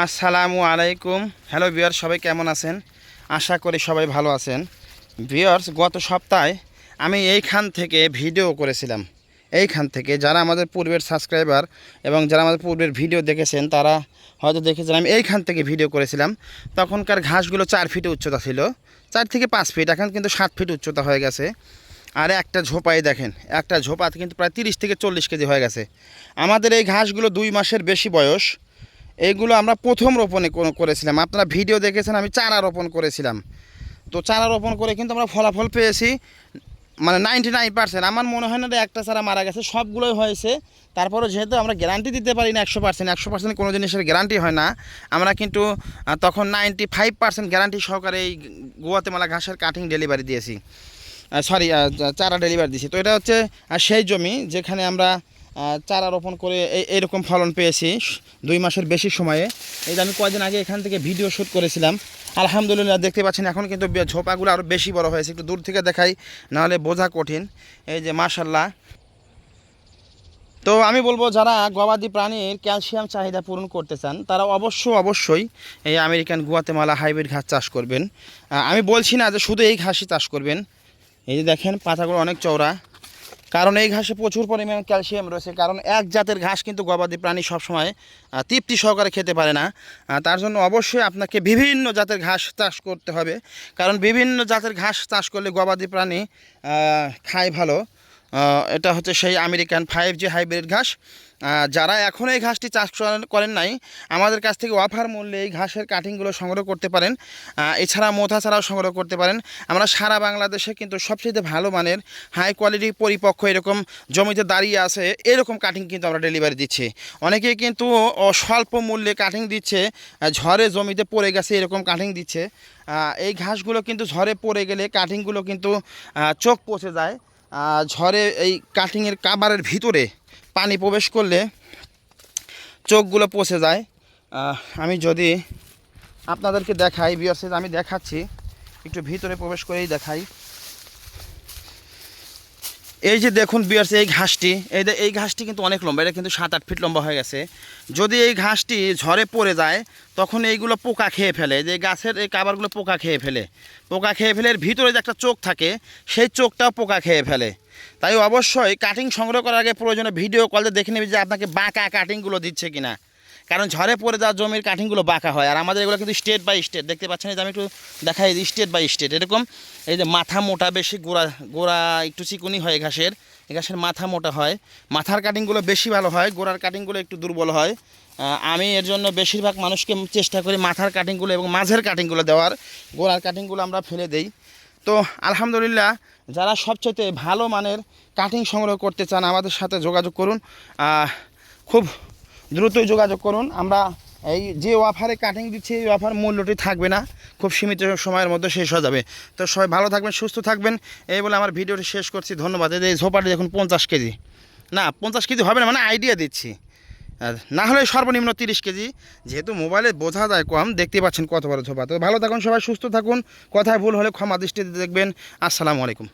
আসসালামু আলাইকুম। হ্যালো বিয়ার্স সবাই কেমন আছেন? আশা করি সবাই ভালো আছেন। বিয়ার্স গত সপ্তাহে আমি এইখান থেকে ভিডিও করেছিলাম। এইখান থেকে যারা আমাদের পূর্বের সাবস্ক্রাইবার এবং যারা আমাদের পূর্বের ভিডিও দেখেছেন, তারা হয়তো দেখেছেন, আমি এইখান থেকে ভিডিও করেছিলাম। তখনকার ঘাসগুলো চার ফিট উচ্চতা ছিল। চার থেকে পাঁচ ফিট এখন কিন্তু সাত ফিট উচ্চতা হয়ে গেছে। আর একটা ঝোপাই দেখেন, একটা ঝোপাতে কিন্তু প্রায় তিরিশ থেকে চল্লিশ কেজি হয়ে গেছে। আমাদের এই ঘাসগুলো দুই মাসের বেশি বয়স। এইগুলো আমরা প্রথম রোপণে করেছিলাম। আপনারা ভিডিও দেখেছেন, আমি চারা রোপণ করেছিলাম। তো চারা রোপণ করে কিন্তু আমরা ফলাফল পেয়েছি মানে নাইনটি নাইন পার্সেন্ট আমার মনে হয় না যে একটা চারা মারা গেছে, সবগুলোই হয়েছে। তারপরে যেহেতু আমরা গ্যারান্টি দিতে পারি না একশো পার্সেন্ট একশো পার্সেন্ট কোনো জিনিসের গ্যারান্টি হয় না। আমরা কিন্তু তখন নাইনটি ফাইভ পার্সেন্ট গ্যারান্টি সহকারে এই গোয়াতেমালা ঘাসের কাটিং ডেলিভারি দিয়েছি। সরি চারা ডেলিভারি দিয়েছি। তো এটা হচ্ছে সেই জমি যেখানে আমরা চারা রোপণ করে এই এইরকম ফলন পেয়েছি দুই মাসের বেশি সময়ে। এই যে আমি কয়েকদিন আগে এখান থেকে ভিডিও শ্যুট করেছিলাম। আলহামদুলিল্লাহ দেখতে পাচ্ছেন, এখন কিন্তু ঝোপাগুলো আরও বেশি বড় হয়েছে। একটু দূর থেকে দেখাই, নাহলে বোঝা কঠিন। এই যে মাশাল্লাহ তো আমি বলব, যারা গবাদি প্রাণীর ক্যালসিয়াম চাহিদা পূরণ করতে চান, তারা অবশ্য অবশ্যই এই আমেরিকান গুয়াতেমালা হাইব্রিড ঘাস চাষ করবেন। আমি বলছি না যে শুধু এই ঘাসই চাষ করবেন। এই যে দেখেন, পাতাগুলো অনেক চওড়া। কারণ এই ঘাসে প্রচুর পরিমাণ ক্যালসিয়াম রয়েছে, কারণ এক জাতের ঘাস কিন্তু গবাদি প্রাণী সবসময় তৃপ্তি সহকারে খেতে পারে না। তার জন্য অবশ্যই আপনাকে বিভিন্ন জাতের ঘাস চাষ করতে হবে, কারণ বিভিন্ন জাতের ঘাস চাষ করলে গবাদি প্রাণী খায় ভালো। এটা হচ্ছে সেই আমেরিকান ফাইভ জি হাইব্রিড ঘাস। যারা এখন এই ঘাসটি চাষ করেন- নাই, আমাদের কাছ থেকে অফার মূল্যে এই ঘাসের কাটিংগুলো সংগ্রহ করতে পারেন। এছাড়া মোথা ছাড়াও সংগ্রহ করতে পারেন। আমরা সারা বাংলাদেশে কিন্তু সবচেয়ে ভালো মানের হাই কোয়ালিটি পরিপক্ক এরকম জমিতে দাঁড়িয়ে আছে, এরকম কাটিং কিন্তু আমরা ডেলিভারি দিচ্ছি। অনেকেই কিন্তু স্বল্প মূল্যে কাটিং দিচ্ছে ঝড়ে জমিতে পড়ে গেছে, এরকম কাটিং দিচ্ছে। এই ঘাসগুলো কিন্তু ঝড়ে পড়ে গেলে কাটিংগুলো কিন্তু চোখ পচে যায়। ঝড়ে এই কাটিংয়ের কাবারের ভিতরে পানি প্রবেশ করলে চোখগুলো পচে যায়। আমি যদি আপনাদেরকে দেখাই বিয়ার্সে আমি দেখাচ্ছি, একটু ভিতরে প্রবেশ করেই দেখাই। এই যে দেখুন বিয়ার্স এই ঘাসটি, এই এই ঘাসটি কিন্তু অনেক লম্বা, এটা কিন্তু সাত আট ফিট লম্বা হয়ে গেছে। যদি এই ঘাসটি ঝড়ে পড়ে যায়, তখন এইগুলো পোকা খেয়ে ফেলে। যে গাছের এই কাবারগুলো পোকা খেয়ে ফেলে। পোকা খেয়ে ফেলে, এর ভিতরে যে একটা চোখ থাকে, সেই চোখটাও পোকা খেয়ে ফেলে। তাই অবশ্যই কাটিং সংগ্রহ করার আগে প্রয়োজনে ভিডিও কলে দেখে নেবে যে আপনাকে বাঁকা কাটিংগুলো দিচ্ছে কিনা। কারণ ঝড়ে পড়ে যাওয়া জমির কাটিংগুলো বাঁকা হয়। আর আমাদের এগুলো কিন্তু স্টেট বাই স্টেট দেখতে পাচ্ছেন যে আমি একটু দেখাই স্টেট বাই স্টেট এরকম এই যে মাথা মোটা বেশি গোড়া গোড়া একটু চিকুনি হয় ঘাসের। ঘাসের মাথা মোটা হয়। মাথার কাটিংগুলো বেশি ভালো হয়, গোড়ার কাটিংগুলো একটু দুর্বল হয়। আমি এর জন্য বেশিরভাগ মানুষকে চেষ্টা করি মাথার কাটিংগুলো এবং মাঝের কাটিংগুলো দেওয়ার। গোড়ার কাটিংগুলো আমরা ফেলে দেই। তো আলহামদুলিল্লাহ, যারা সবচেয়ে ভালো মানের কাটিং সংগ্রহ করতে চান আমাদের সাথে যোগাযোগ করুন খুব দ্রুতই যোগাযোগ করুন। আমরা এই যে অফারে কাটিং দিচ্ছি, এই অফার মূল্যটি থাকবে না, খুব সীমিত সময়ের মধ্যে শেষ হয়ে যাবে। তো সবাই ভালো থাকবেন, সুস্থ থাকবেন, এই বলে আমার ভিডিওটি শেষ করছি। ধন্যবাদ। এই ঝোপাটি দেখুন, পঞ্চাশ কেজি। না, পঞ্চাশ কেজি হবে না মানে আইডিয়া দিচ্ছি। না হলে সর্বনিম্ন তিরিশ কেজি, যেহেতু মোবাইলে বোঝা যায় কম, দেখতে পাচ্ছেন কত বড় ঝোপা। তো ভালো থাকুন সবাই, সুস্থ থাকুন, কথায় ভুল হলে ক্ষমা দৃষ্টিতে দেখবেন। আসসালামু আলাইকুম।